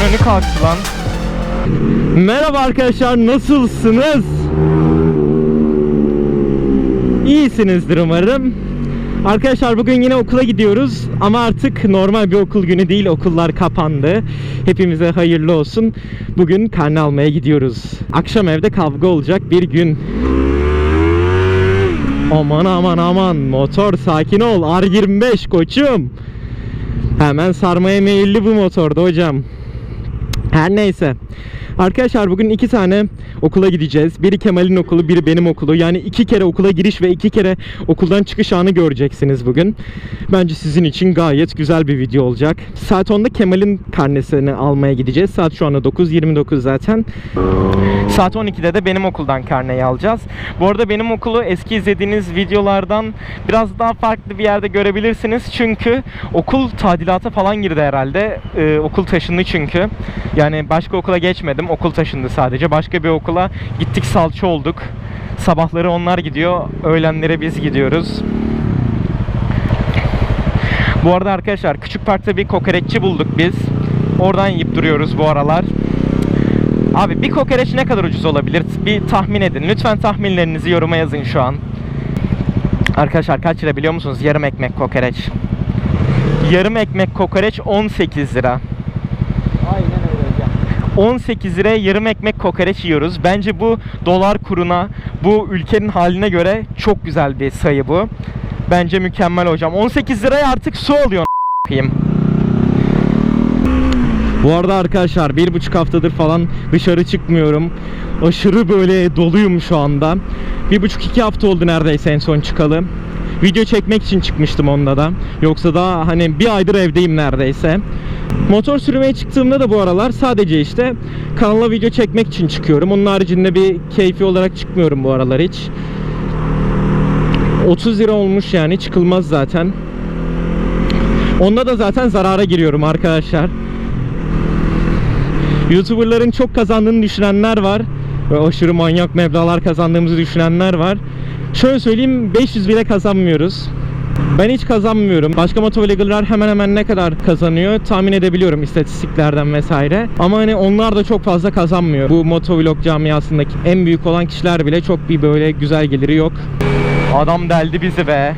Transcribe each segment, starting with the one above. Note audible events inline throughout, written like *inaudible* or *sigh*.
önü kalktı lan. Merhaba arkadaşlar nasılsınız? İyisinizdir umarım. Arkadaşlar bugün yine okula gidiyoruz ama artık normal bir okul günü değil okullar kapandı. Hepimize hayırlı olsun. Bugün karne almaya gidiyoruz. Akşam evde kavga olacak bir gün. Aman aman aman motor sakin ol R25 koçum. Hemen sarmaya meyilli bu motorda hocam. Her neyse. Arkadaşlar bugün iki tane okula gideceğiz. Biri Kemal'in okulu, biri benim okulu. Yani iki kere okula giriş ve iki kere okuldan çıkış anı göreceksiniz bugün. Bence sizin için gayet güzel bir video olacak. Saat 10'da Kemal'in karnesini almaya gideceğiz. Saat şu anda 9.29 zaten. Saat 12'de de benim okuldan karneyi alacağız. Bu arada benim okulu eski izlediğiniz videolardan biraz daha farklı bir yerde görebilirsiniz. Çünkü okul tadilata falan girdi herhalde. Ee, okul taşındı çünkü. Yani başka okula geçmedim. Okul taşındı sadece. Başka bir okula gittik salça olduk. Sabahları onlar gidiyor. Öğlenlere biz gidiyoruz. Bu arada arkadaşlar küçük parkta bir kokoreççi bulduk biz. Oradan yiyip duruyoruz bu aralar. Abi bir kokoreç ne kadar ucuz olabilir? Bir tahmin edin. Lütfen tahminlerinizi yoruma yazın şu an. Arkadaşlar kaç lira biliyor musunuz? Yarım ekmek kokoreç. Yarım ekmek kokoreç 18 lira. Aynen öyle hocam. 18 liraya yarım ekmek kokoreç yiyoruz. Bence bu dolar kuruna, bu ülkenin haline göre çok güzel bir sayı bu. Bence mükemmel hocam. 18 liraya artık su alıyor. Bu arada arkadaşlar bir buçuk haftadır falan dışarı çıkmıyorum. Aşırı böyle doluyum şu anda. Bir buçuk iki hafta oldu neredeyse en son çıkalı. Video çekmek için çıkmıştım onda da. Yoksa da hani bir aydır evdeyim neredeyse. Motor sürmeye çıktığımda da bu aralar sadece işte kanala video çekmek için çıkıyorum. Onun haricinde bir keyfi olarak çıkmıyorum bu aralar hiç. 30 lira olmuş yani çıkılmaz zaten. Onda da zaten zarara giriyorum arkadaşlar. YouTuber'ların çok kazandığını düşünenler var. Ve aşırı manyak meblağlar kazandığımızı düşünenler var. Şöyle söyleyeyim 500 bile kazanmıyoruz. Ben hiç kazanmıyorum. Başka motovloggerlar hemen hemen ne kadar kazanıyor tahmin edebiliyorum istatistiklerden vesaire. Ama hani onlar da çok fazla kazanmıyor. Bu motovlog camiasındaki en büyük olan kişiler bile çok bir böyle güzel geliri yok. Adam deldi bizi be.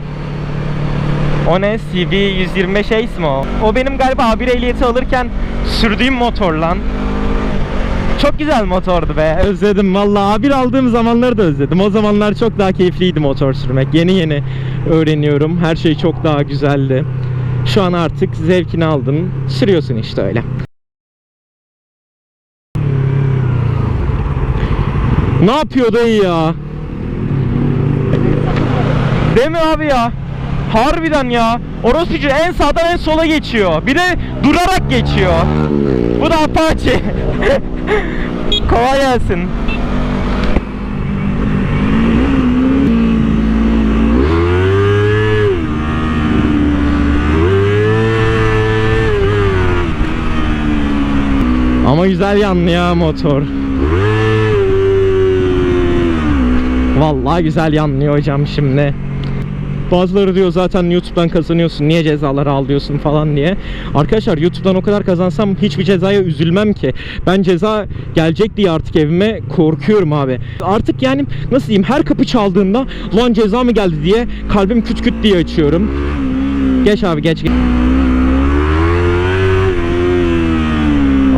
O ne? CV 125 Ace mi o? O benim galiba A1 ehliyeti alırken sürdüğüm motor lan. Çok güzel motordu be. Özledim vallahi A1 aldığım zamanları da özledim. O zamanlar çok daha keyifliydi motor sürmek. Yeni yeni öğreniyorum. Her şey çok daha güzeldi. Şu an artık zevkini aldın. Sürüyorsun işte öyle. Ne yapıyor dayı ya? Değil mi abi ya? Harbiden ya. Orospucu en sağdan en sola geçiyor. Bir de durarak geçiyor. Bu da Apache. *laughs* Kolay gelsin. Ama güzel yanlı ya motor. Vallahi güzel yanlıyor hocam şimdi. Bazıları diyor zaten YouTube'dan kazanıyorsun niye cezaları alıyorsun falan diye. Arkadaşlar YouTube'dan o kadar kazansam hiçbir cezaya üzülmem ki. Ben ceza gelecek diye artık evime korkuyorum abi. Artık yani nasıl diyeyim her kapı çaldığında lan ceza mı geldi diye kalbim küt küt diye açıyorum. Geç abi geç. geç.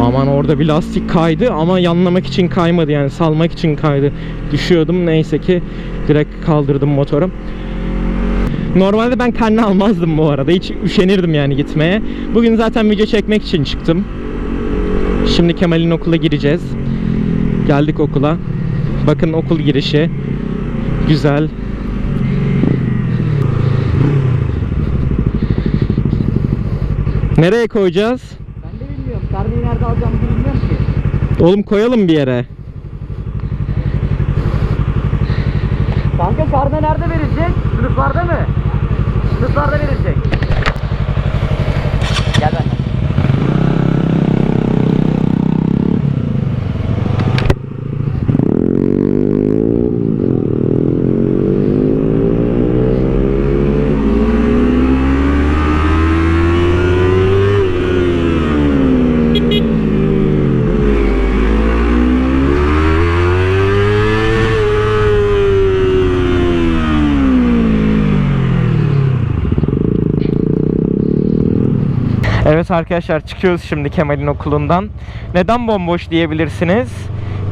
Aman orada bir lastik kaydı ama yanlamak için kaymadı yani salmak için kaydı. Düşüyordum neyse ki direkt kaldırdım motoru. Normalde ben karne almazdım bu arada. Hiç üşenirdim yani gitmeye. Bugün zaten video çekmek için çıktım. Şimdi Kemal'in okula gireceğiz. Geldik okula. Bakın okul girişi. Güzel. Nereye koyacağız? Ben de bilmiyorum. Karneyi nerede alacağımı bilmiyorum ki. Oğlum koyalım bir yere. Kanka karne nerede verilecek? Sınıflarda mı? Sınıflarda verilecek. Gel ben. Evet arkadaşlar çıkıyoruz şimdi Kemal'in okulundan. Neden bomboş diyebilirsiniz?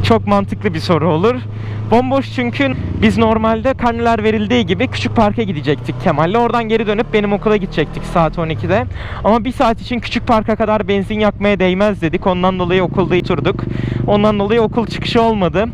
Çok mantıklı bir soru olur. Bomboş çünkü biz normalde karneler verildiği gibi küçük parka gidecektik Kemal'le. Oradan geri dönüp benim okula gidecektik saat 12'de. Ama bir saat için küçük parka kadar benzin yakmaya değmez dedik. Ondan dolayı okulda oturduk. Ondan dolayı okul çıkışı olmadı.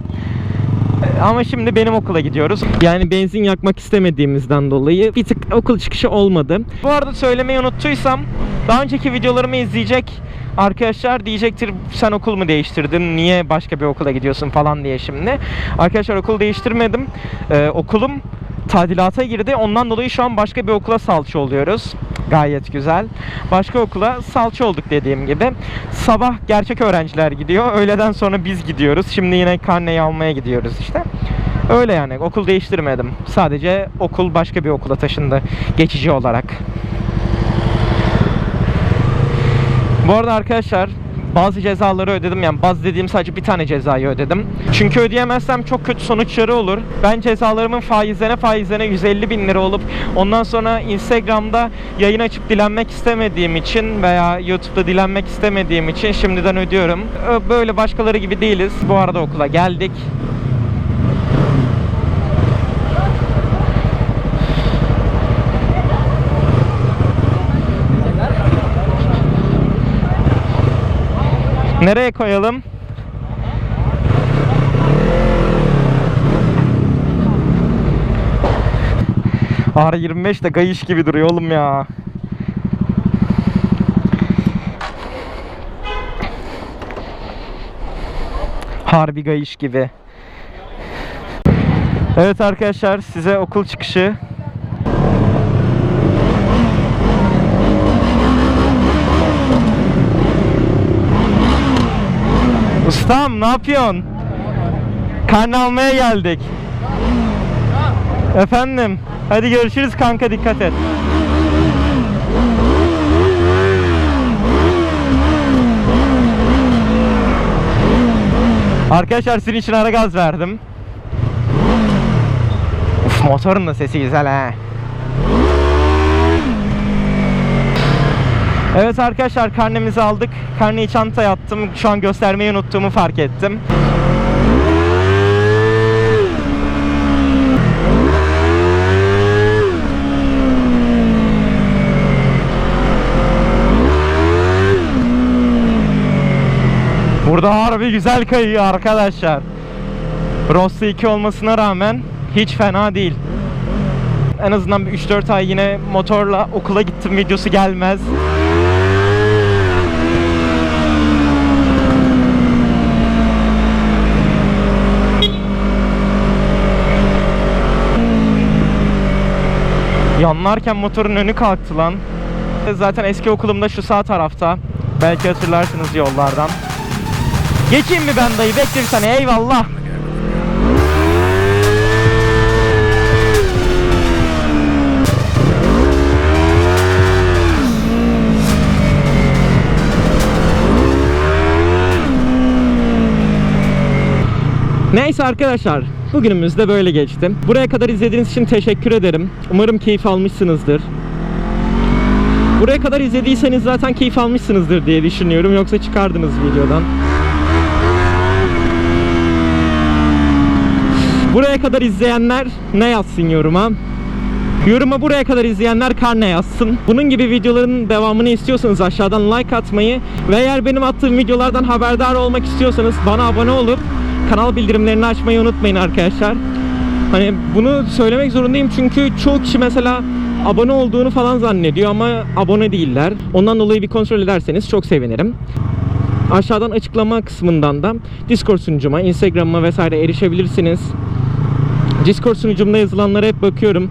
Ama şimdi benim okula gidiyoruz. Yani benzin yakmak istemediğimizden dolayı bir tık okul çıkışı olmadı. Bu arada söylemeyi unuttuysam daha önceki videolarımı izleyecek arkadaşlar diyecektir sen okul mu değiştirdin niye başka bir okula gidiyorsun falan diye şimdi. Arkadaşlar okul değiştirmedim. Ee, okulum tadilata girdi. Ondan dolayı şu an başka bir okula salça oluyoruz. Gayet güzel. Başka okula salça olduk dediğim gibi. Sabah gerçek öğrenciler gidiyor. Öğleden sonra biz gidiyoruz. Şimdi yine karneyi almaya gidiyoruz işte. Öyle yani okul değiştirmedim. Sadece okul başka bir okula taşındı geçici olarak. Bu arada arkadaşlar bazı cezaları ödedim yani bazı dediğim sadece bir tane cezayı ödedim. Çünkü ödeyemezsem çok kötü sonuçları olur. Ben cezalarımın faizlerine faizlerine 150 bin lira olup ondan sonra Instagram'da yayın açıp dilenmek istemediğim için veya YouTube'da dilenmek istemediğim için şimdiden ödüyorum. Böyle başkaları gibi değiliz. Bu arada okula geldik. Nereye koyalım? R25 de gayış gibi duruyor oğlum ya. Harbi gayış gibi. Evet arkadaşlar size okul çıkışı Ustam ne yapıyorsun? Karne almaya geldik. Efendim. Hadi görüşürüz kanka dikkat et. Arkadaşlar sizin için ara gaz verdim. Uf motorun da sesi güzel ha. Evet arkadaşlar karnemizi aldık. Karneyi çantaya attım. Şu an göstermeyi unuttuğumu fark ettim. Burada harbi güzel kayıyor arkadaşlar. Rossi 2 olmasına rağmen hiç fena değil. En azından bir 3-4 ay yine motorla okula gittim videosu gelmez. Yanlarken motorun önü kalktı lan. Zaten eski okulumda şu sağ tarafta. Belki hatırlarsınız yollardan. Geçeyim mi ben dayı? Bekle bir saniye. Eyvallah. Neyse arkadaşlar bugünümüz de böyle geçti. Buraya kadar izlediğiniz için teşekkür ederim. Umarım keyif almışsınızdır. Buraya kadar izlediyseniz zaten keyif almışsınızdır diye düşünüyorum. Yoksa çıkardınız videodan. Buraya kadar izleyenler ne yazsın yoruma? Yoruma buraya kadar izleyenler karne yazsın. Bunun gibi videoların devamını istiyorsanız aşağıdan like atmayı ve eğer benim attığım videolardan haberdar olmak istiyorsanız bana abone olup kanal bildirimlerini açmayı unutmayın arkadaşlar. Hani bunu söylemek zorundayım çünkü çoğu kişi mesela abone olduğunu falan zannediyor ama abone değiller. Ondan dolayı bir kontrol ederseniz çok sevinirim. Aşağıdan açıklama kısmından da Discord sunucuma, Instagram'ıma vesaire erişebilirsiniz. Discord sunucumda yazılanlara hep bakıyorum.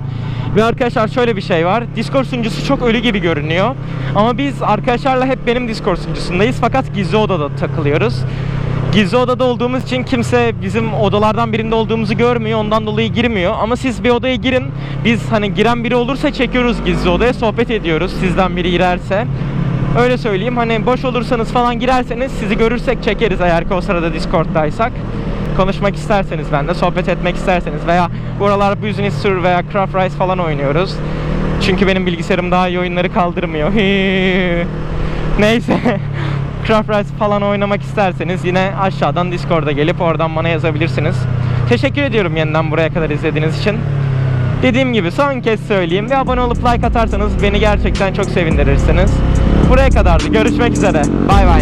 Ve arkadaşlar şöyle bir şey var. Discord sunucusu çok ölü gibi görünüyor. Ama biz arkadaşlarla hep benim Discord sunucusundayız. Fakat gizli odada takılıyoruz. Gizli odada olduğumuz için kimse bizim odalardan birinde olduğumuzu görmüyor. Ondan dolayı girmiyor. Ama siz bir odaya girin. Biz hani giren biri olursa çekiyoruz gizli odaya. Sohbet ediyoruz sizden biri girerse. Öyle söyleyeyim. Hani boş olursanız falan girerseniz sizi görürsek çekeriz eğer ki o sırada Discord'daysak. Konuşmak isterseniz ben de sohbet etmek isterseniz veya buralar Business Sur veya Craft Rise falan oynuyoruz. Çünkü benim bilgisayarım daha iyi oyunları kaldırmıyor. *laughs* Neyse. Craft Rise falan oynamak isterseniz yine aşağıdan Discord'a gelip oradan bana yazabilirsiniz. Teşekkür ediyorum yeniden buraya kadar izlediğiniz için. Dediğim gibi son kez söyleyeyim ve abone olup like atarsanız beni gerçekten çok sevindirirsiniz. Buraya kadardı. Görüşmek üzere. Bay bay.